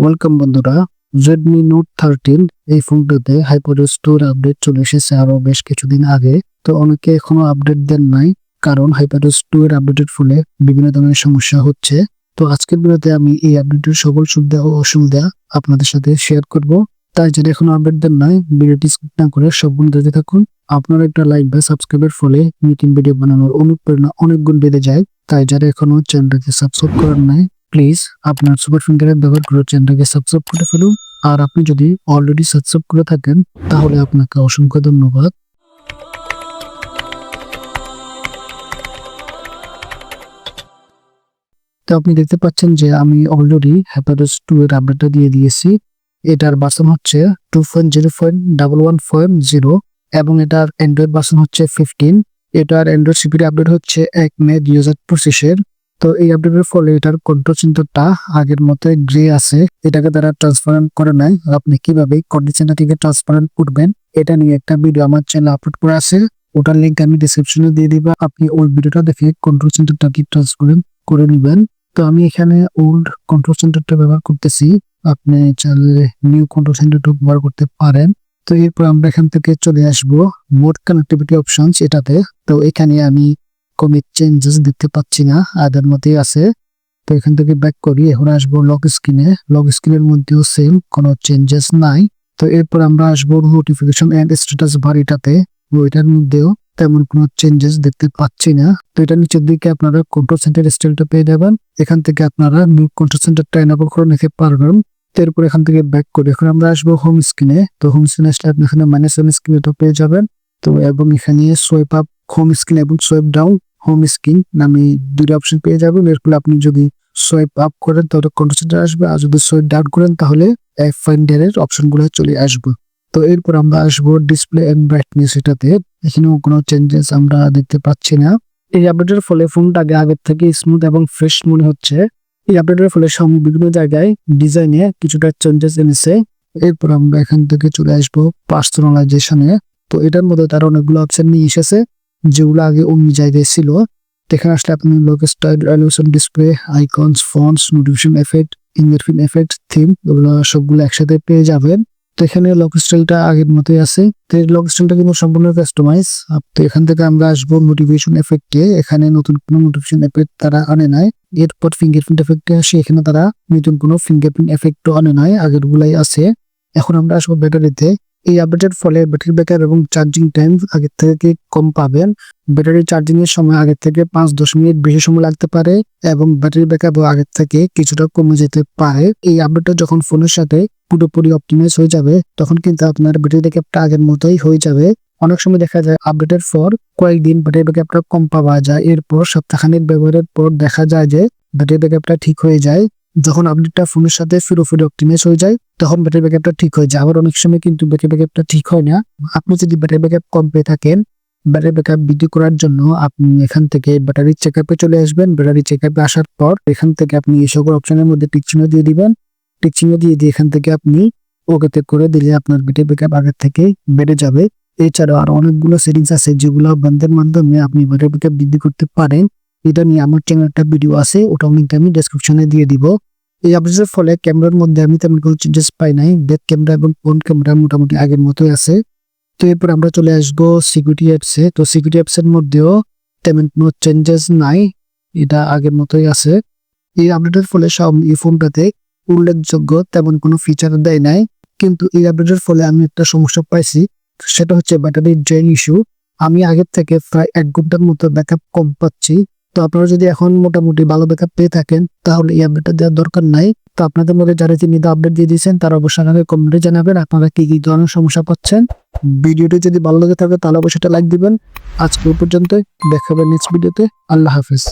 Welcome বন্ধুরা Redmi note thirteen এই ফোনটাতে হাইপার স্টোর আপডেট চলে এসেছে আরও বেশ কিছুদিন আগে। তো অনেকে এখনও আপডেট দেন নাই, কারণ হাইপার স্টোর আপডেটের ফলে বিভিন্ন ধরনের সমস্যা হচ্ছে। তো আজকের ভিডিওতে আমি এই আপডেটের সকল সুবিধা ও অসুবিধা আপনাদের সাথে শেয়ার করব। তাই যারা এখনও আপডেট দেন নাই, ভিডিওটি স্কিপ না করে সম্পূর্ণ দেখতে থাকুন। আপনার একটা লাইক বা সাবস্ক্রাইবের ফলে নতুন ভিডিও বানানোর অনুপ্রেরণা অনেক গুণ বেড়ে যায়। তাই যারা এখনও চ্যানেলটাকে সাবস্ক্রাইব করার নাই প্লিজ আপনার সুপার ফিঙ্গারের ব্যবহার করে চ্যানেলটাকে সাবস্ক্রাইব করে ফেলুন। আর আপনি যদি অলরেডি সাবস্ক্রাইব করে থাকেন, তাহলে আপনাকে অসংখ্য ধন্যবাদ। তো আপনি দেখতে পাচ্ছেন যে আমি অলরেডি হ্যাপারোস টু এর আপডেটটা দিয়ে দিয়েছি। এটার বাসন হচ্ছে two point zero point double one point zero এবং এটার অ্যান্ড্রয়েড বাসন হচ্ছে ফিফটিন এটার অ্যান্ড্রয়েড সিপির আপডেট হচ্ছে এক মে দুই হাজার পঁচিশের। তো এই আপডেটের ফলে এটার কন্ট্রোল সেন্টারটা আগের মতো গ্রে আছে। এটাকে তারা ট্রান্সপারেন্ট করে নেয় আপনি কীভাবে কন্ট্রোল সেন্টারটিকে ট্রান্সপারেন্ট করবেন, এটা নিয়ে একটা ভিডিও আমার চ্যানেল আপলোড করা আছে। ওটার লিঙ্ক আমি ডিসক্রিপশনে দিয়ে দিবা। আপনি ওই ভিডিওটা দেখে কন্ট্রোল সেন্টারটাকে ট্রান্সপারেন্ট করে নেবেন। তো আমি এখানে ওল্ড কন্ট্রোল সেন্টারটা ব্যবহার করতেছি। আপনি চাইলে নিউ কন্ট্রোল সেন্টারটা ব্যবহার করতে পারেন। তো এরপর আমরা এখান থেকে চলে আসব। মোড কানেক্টিভিটি অপশনস এটাতে। তো এখানে আমি কোনো চেঞ্জেস দেখতে পাচ্ছি না আগের মতোই আছে। তো এখান থেকে ব্যাক করি, এখন আসব লক স্ক্রিনে লক স্ক্রিনের মধ্যেও সেম কোনো চেঞ্জেস নাই। তো এরপর আমরা আসব নোটিফিকেশন এন্ড স্ট্যাটাস বার এটাতে। ওইটার মধ্যেও তেমন কোনো চেঞ্জেস দেখতে পাচ্ছি না। তো এটা নিচের দিকে আপনারা কন্ট্রোল সেন্টার স্টাইলটা পেয়ে যাবেন। এখান থেকে আপনারা নিউ কন্ট্রোল সেন্টারটা এনাবল করে নিতে পারবেন। এরপর এখান থেকে ব্যাক করে। এখন আমরা আসব হোম স্ক্রিনে তো হোম স্ক্রিনে আসলে আপনি এখানে মাইনাস হোম স্ক্রিনে তো পেয়ে যাবেন। তো এবং এখানে সোয়েপ আপ হোম স্ক্রিন এবং সোয়েপ ডাউন হোম স্ক্রিন নামে দুইটা অপশন পেয়ে যাবেন। এর ফলে আপনি যদি সোয়েপ আপ করেন, তাহলে কন্ট্রোল সেন্টার আসবে। আর যদি সোয়েপ ডাউন করেন, তাহলে অ্যাপ ফাইন্ডারের অপশনগুলো চলে আসবে। তো এরপর আমরা আসব ডিসপ্লে এন্ড ব্রাইটনেস এটাতে। এখানেও কোনো চেঞ্জেস আমরা দেখতে পাচ্ছি না। এই আপডেটের ফলে ফোনটা আগে আগের থেকে স্মুথ এবং ফ্রেশ মনে হচ্ছে। এই আপডেটের ফলে সব বিভিন্ন জায়গায় ডিজাইনে কিছুটা চেঞ্জেস এনেছে। এরপর আমরা এখান থেকে চলে আসব পার্সোনালাইজেশনে তো এটার মধ্যে তার অনেকগুলো অপশন নিয়ে এসেছে। যেগুলো আগে অন্য জায়গায় ছিল এখানে আসলে আপনি lock style resolution display icons fonts notification effect ইনভারফিন effect theme ওগুলো সবগুলো একসাথে পেয়ে যাবেন। তো এখানে লক স্টাইলটা আগের মতোই আছে। তো এই লক স্টাইলটা কিন্তু সম্পূর্ণ কাস্টমাইজ তো এখান থেকে আমরা আসব নোটিফিকেশন এফেক্টে এখানে নতুন কোনো নোটিফিকেশন এফেক্ট তারা আনে নাই। এরপর ফিঙ্গারপ্রিন্ট এফেক্টে আসে। এখানে তারা নতুন কোনো ফিঙ্গারপ্রিন্ট এফেক্টও আনে নাই। আগের গুলাই আছে। এখন আমরা আসব ব্যাটারিতে এই আপডেটের ফলে ব্যাটারি ব্যাকআপ এবং চার্জিং টাইম আগের থেকে কম পাবেন। ব্যাটারি চার্জিং এর সময় আগের থেকে পাঁচ দশ মিনিট বেশি সময় লাগতে পারে এবং ব্যাটারি ব্যাকআপ আগের থেকে কিছুটা কমে যেতে পারে। এই আপডেটটা যখন ফোনের সাথে পুরোপুরি অপটিমাইজ হয়ে যাবে, তখন কিন্তু আপনার ব্যাটারি ব্যাকআপটা আগের মতোই হয়ে যাবে। অনেক সময় দেখা যায় আপডেটের পর কয়েকদিন ব্যাটারি ব্যাকআপটা কম পাওয়া যায়। এরপর সপ্তাহখানেক ব্যবহারের পর দেখা যায় যে ব্যাটারি ব্যাকআপটা ঠিক হয়ে যায়। যখন আপডেটটা ফোনের সাথে পুরোপুরি অপটিমাইজ হয়ে যায়, তখন ব্যাটারি ব্যাকআপটা ঠিক হয়ে যায়। আবার অনেক সময় কিন্তু ব্যাটারি ব্যাকআপটা ঠিক হয় না। আপনি যদি ব্যাটারি ব্যাকআপ কম পেয়ে থাকেন ব্যাটারি ব্যাকআপ বৃদ্ধি করার জন্য আপনি এখান থেকে ব্যাটারি চেকআপে চলে আসবেন। ব্যাটারি চেক আপে আসার পর এখান থেকে আপনি এই সকল অপশনের মধ্যে টিক চিহ্ন দিয়ে দিবেন। টিক চিহ্ন দিয়ে দিয়ে এখান থেকে আপনি ওকেতে করে দিলে আপনার ব্যাটারি ব্যাকআপ আগের থেকে বেড়ে যাবে। এছাড়াও আরও অনেকগুলো সেটিংস আছে যেগুলো বন্ধের মাধ্যমে আপনি ব্যাটারি ব্যাকআপ বৃদ্ধি করতে পারেন। এটা নিয়ে আমার চ্যানেল একটা ভিডিও আছে ওটা লিঙ্ক আমি ডেসক্রিপশনে দিয়ে দিব। এই আপডেটের ফলে ক্যামেরার মধ্যে আমি তেমন কোনো চেঞ্জেস পাই নাই। ব্যাক ক্যামেরা এবং ফ্রন্ট ক্যামেরা মোটামুটি আগের মতোই আছে। তো এরপর আমরা চলে আসব সিকিউরিটি অ্যাপসে তো সিকিউরিটি অ্যাপসের মধ্যেও তেমন কোনো চেঞ্জেস নাই। এটা আগের মতোই আছে। এই আপডেটের ফলে সব এই ফোনটাতে উল্লেখযোগ্য তেমন কোনো ফিচার দেয় নাই। কিন্তু এই আপডেটের ফলে আমি একটা সমস্যা পাইছি। সেটা হচ্ছে ব্যাটারির ড্রেন ইস্যু আমি আগের থেকে প্রায় এক ঘণ্টার মতো ব্যাকআপ কম পাচ্ছি। তো আপনারা যদি এখন মোটামুটি ভালো ব্যাকআপ পেয়ে থাকেন, তাহলে এই আপডেটটা দেওয়ার দরকার নাই। তো আপনাদের মধ্যে যারা তিনি আপডেট দিয়ে দিয়েছেন, তারা অবশ্যই আমাকে কমেন্টে জানাবেন, আপনারা কি কি ধরনের সমস্যা পাচ্ছেন। ভিডিওটি যদি ভালো লাগে থাকে, তাহলে অবশ্যই লাইক দিবেন। আজকে পর্যন্ত দেখাবেন নেক্সট ভিডিওতে আল্লাহ হাফিজ।